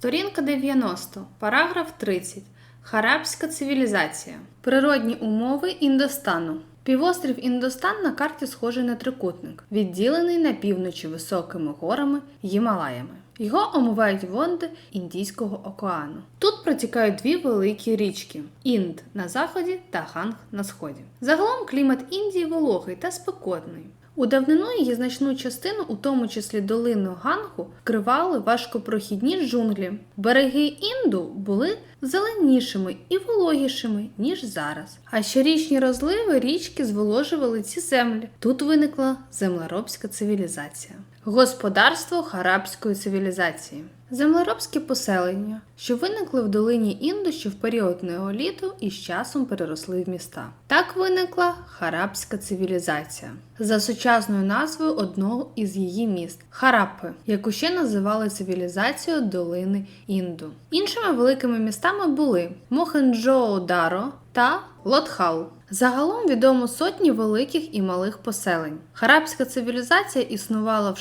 Сторінка 90, параграф 30. Харабська цивілізація. Природні умови Індостану. Півострів Індостан на карті схожий на трикутник, відділений на півночі високими горами Гімалаями. Його омивають води Індійського океану. Тут протікають дві великі річки Інд на заході та Ганг на сході. Загалом клімат Індії вологий та спекотний. У давнину її значну частину, у тому числі долину Гангу, вкривали важкопрохідні джунглі. Береги Інду були зеленішими і вологішими, ніж зараз. А щорічні розливи річки зволожували ці землі. Тут виникла землеробська цивілізація. Господарство харабської цивілізації. Землеробські поселення, що виникли в долині Інду ще в період неоліту і з часом переросли в міста. Так виникла харабська цивілізація за сучасною назвою одного із її міст Хараппи, яку ще називали цивілізацією долини Інду. Іншими великими містами були Мохенджо-Даро та Лотхал. Загалом відомо сотні великих і малих поселень. Харабська цивілізація існувала в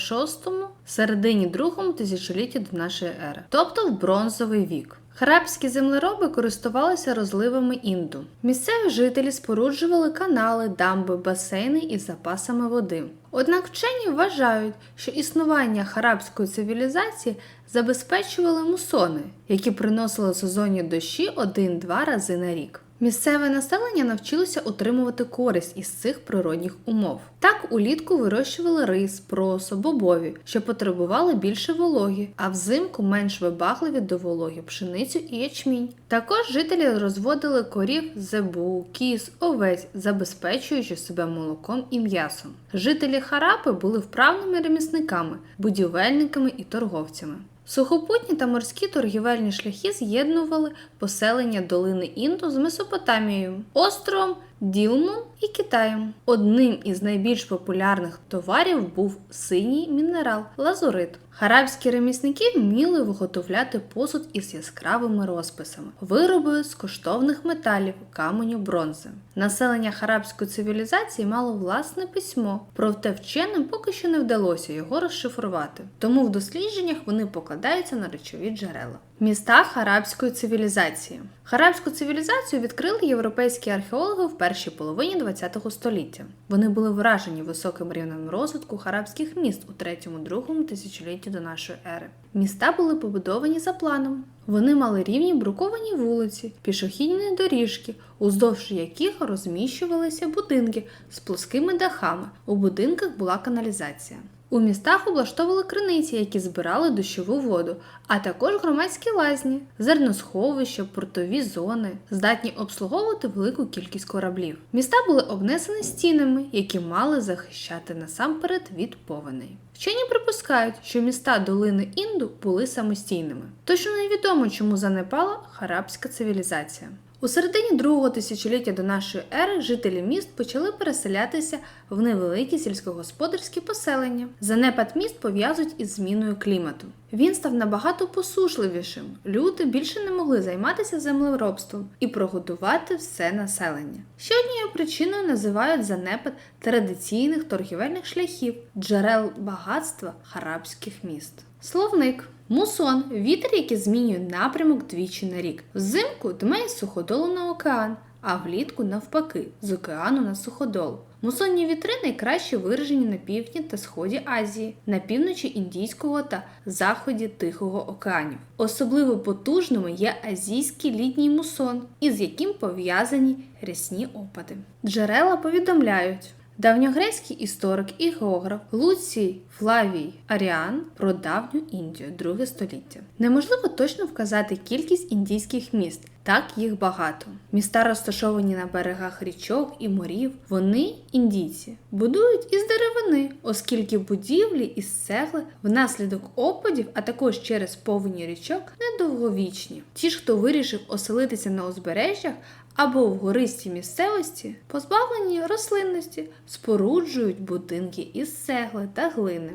шостому, середині другому тисячолітті до нашої ери, тобто в бронзовий вік. Харабські землероби користувалися розливами інду. Місцеві жителі споруджували канали, дамби, басейни із запасами води. Однак вчені вважають, що існування харабської цивілізації забезпечували мусони, які приносили сезонні дощі один-два рази на рік. Місцеве населення навчилося отримувати користь із цих природних умов. Так улітку вирощували рис, просо, бобові, що потребували більше вологи, а взимку менш вибагливі до вологи пшеницю і ячмінь. Також жителі розводили корів, зебу, кіз, овець, забезпечуючи себе молоком і м'ясом. Жителі Харапи були вправними ремісниками, будівельниками і торговцями. Сухопутні та морські торгівельні шляхи з'єднували поселення долини Інду з Месопотамією, островом Ділмун і Китаєм. Одним із найбільш популярних товарів був синій мінерал лазурит. Харабські ремісники вміли виготовляти посуд із яскравими розписами, вироби з коштовних металів, каменю, бронзи. Населення харабської цивілізації мало власне письмо, проте вченим поки що не вдалося його розшифрувати. Тому в дослідженнях вони покладаються на речові джерела. Міста харабської цивілізації. Харабську цивілізацію відкрили європейські археологи в першій половині ХХ століття. Вони були вражені високим рівнем розвитку харабських міст у 3-2 тисячолітті до нашої ери. Міста були побудовані за планом. Вони мали рівні бруковані вулиці, пішохідні доріжки, уздовж яких розміщувалися будинки з плоскими дахами. У будинках була каналізація. У містах облаштовували криниці, які збирали дощову воду, а також громадські лазні, зерносховища, портові зони, здатні обслуговувати велику кількість кораблів. Міста були обнесені стінами, які мали захищати насамперед від повеней. Вчені припускають, що міста долини Інду були самостійними. Точно невідомо, чому занепала харабська цивілізація. У середині другого тисячоліття до нашої ери жителі міст почали переселятися в невеликі сільськогосподарські поселення. Занепад міст пов'язують із зміною клімату. Він став набагато посушливішим. Люди більше не могли займатися землеробством і прогодувати все населення. Ще однією причиною називають занепад традиційних торгівельних шляхів, джерел багатства харабських міст. Словник Мусон вітер, який змінює напрямок двічі на рік. Взимку дме суходолу на океан, а влітку навпаки, з океану на суходол. Мусонні вітри найкраще виражені на півдні та сході Азії, на півночі Індійського та заході Тихого океанів. Особливо потужними є азійський літній мусон, із яким пов'язані рясні опади. Джерела повідомляють. Давньогрецький історик і географ Луцій Флавій Аріан про давню Індію, друге століття. Неможливо точно вказати кількість індійських міст, так їх багато. Міста розташовані на берегах річок і морів. Вони, індійці, будують із деревини, оскільки будівлі із цегли внаслідок опадів, а також через повені річок, недовговічні. Ті ж, хто вирішив оселитися на узбережжях або в гористій місцевості, позбавлені рослинності, споруджують будинки із цегли та глини.